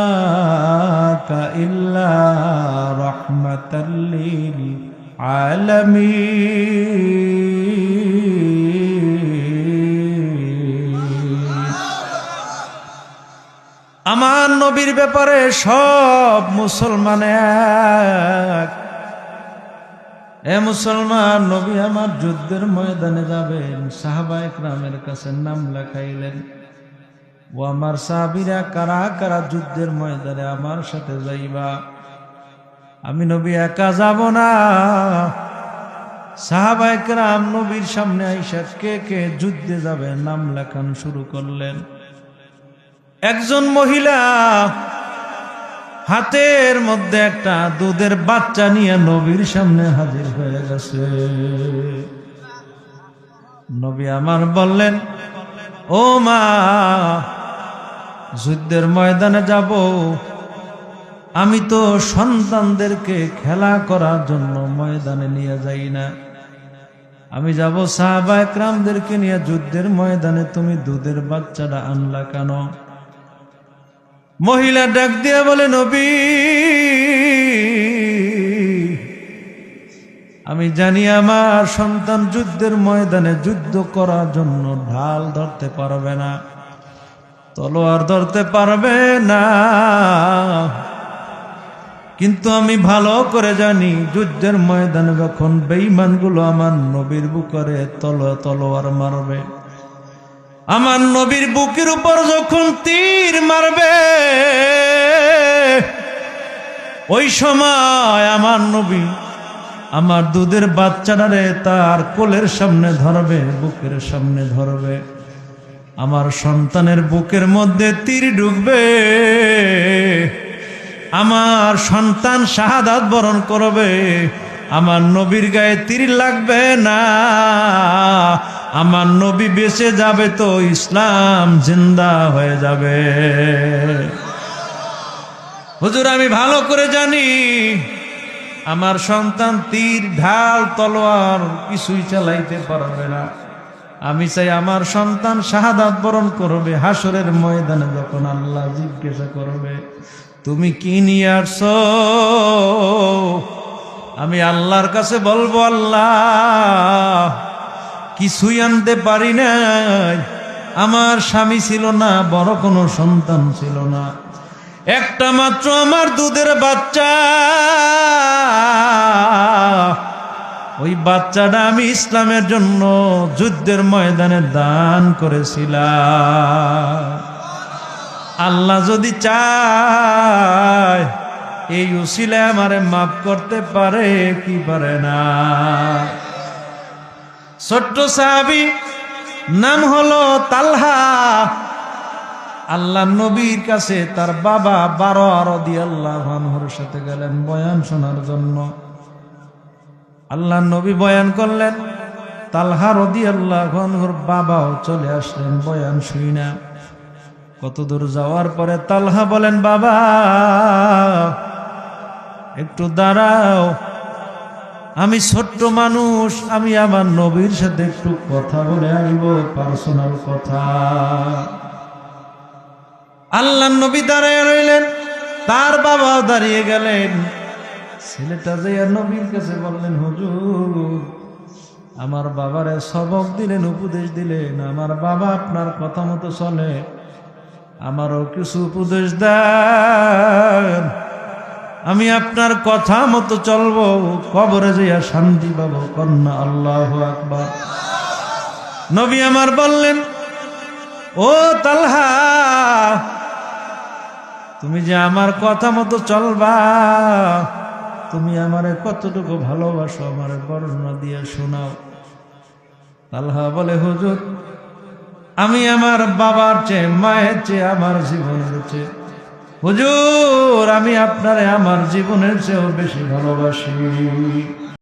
أرسلناك إلا رحمة للعالمين আমার নবীর ব্যাপারে সব মুসলমান এক এ মুসলমান নবী আমার যুদ্ধের ময়দানে যাবেন সাহাবা একরামের কাছে নাম লেখাইলেন ও আমার সাহাবিরা, কারা কারা যুদ্ধের ময়দানে আমার সাথে যাইবা? আমি নবী একা যাব না। সাহাবা একরাম নবীর সামনে আইসা কে কে যুদ্ধে যাবে নাম লেখান শুরু করলেন। একজন মহিলা হাতের মধ্যে একটা দুধের বাচ্চা নিয়ে নবীর সামনে হাজির হয়ে গেছে। নবী আমার বললেন, ও মা যুদ্ধের ময়দানে যাব। আমি তো সন্তানদেরকে খেলা করার জন্য ময়দানে নিয়ে যাই না। আমি যাব সাহাবা একরামদেরকে নিয়ে যুদ্ধের ময়দানে। তুমি দুধের বাচ্চাটা আনলা কেন? মহিলা ডাক দিয়া বলে, নবী, আমি জানি আমার সন্তান যুদ্ধের ময়দানে যুদ্ধ করার জন্য ঢাল ধরতে পারবে না। তলোয়ার ধরতে পারবে না। কিন্তু আমি ভালো করে জানি, যুদ্ধের ময়দানে যখন বেইমানগুলো আমার নবীর বুকরে তল তলোয়ার মারবে, আমার নবীর বুকের উপর যখন তীর মারবে, ওই সময় আমার নবী আমার দুধের বাচ্চাটারে তার কোলের সামনে ধরবে, বুকের সামনে ধরবে। আমার সন্তানের বুকের মধ্যে তীর ঢুকবে। আমার সন্তান শাহাদাত বরণ করবে। আমার নবীর গায়ে তীর লাগবে না। আমার নবী বেঁচে যাবে তো ইসলাম জিন্দা হয়ে যাবে। হুজুর, আমি ভালো করে জানি, আমার সন্তান তীর, ঢাল, তলোয়ার কিছুই চালাইতে পারবে না। আমি চাই আমার সন্তান শাহাদাত বরণ করবে হাসরের ময়দানে যখন আল্লাহ জিজ্ঞাসা করবে, তুমি কি নিয়ে আসছো? আমি আল্লাহর কাছে বলব, আল্লাহ, কিছুই আনতে পারি নাই। আমার স্বামী ছিল না, বড় কোনো সন্তান ছিল না। একটা মাত্র আমার দুধের বাচ্চা। ওই বাচ্চাটা আমি ইসলামের জন্য যুদ্ধের ময়দানে দান করেছিলাম। আল্লাহ যদি চায়, এই উসিলে আমারে মাফ করতে পারে কি পারে না। ছোট্ট সাহাবি, নাম হলো তালহা। আল্লাহ নবীর কাছে তার বাবা বারো আরও দিয়ে আল্লাহ সাথে গেলেন বয়ান শোনার জন্য। আল্লাহ নবী বয়ান করলেন, তালহা রদি আল্লাহ বাবাও চলে আসলেন, বয়ান শুই না। কত দূর যাওয়ার পরে তালহা বলেন, বাবা, একটু দাঁড়াও, আমি ছোট্ট মানুষ, আমি আমার নবীর সাথে একটু কথা বলে আসব পার্সোনাল কথা। আল্লাহ নবী দাঁড়ায় রইলেন, তার বাবাও দাঁড়িয়ে গেলেন। ছেলেটা যে নবীর কাছে বললেন, হুজুর, আমার বাবারে সবক দিলেন, উপদেশ দিলেন, আমার বাবা আপনার কথা মতো চলে আমারও কিছু উপদেশ দেন। আমি আপনার কথা মতো চলবো, কবরে যাইয়া শান্তি পাবো, কন্যা আল্লাহ আকবার। নবী আমার বললেন, ও তালহা, তুমি যে আমার কথা মতো চলবা তুমি আমারে কতটুকু ভালোবাসো, আমার বর্ণনা দিয়ে শোনাও। আল্লাহ বলে, হুজুর, আমি আমার বাবার চেয়ে, মায়ের চেয়ে, আমার জীবনের চেয়ে, হুজুর, আমি আপনারে আমার জীবনের চেয়েও বেশি ভালোবাসি।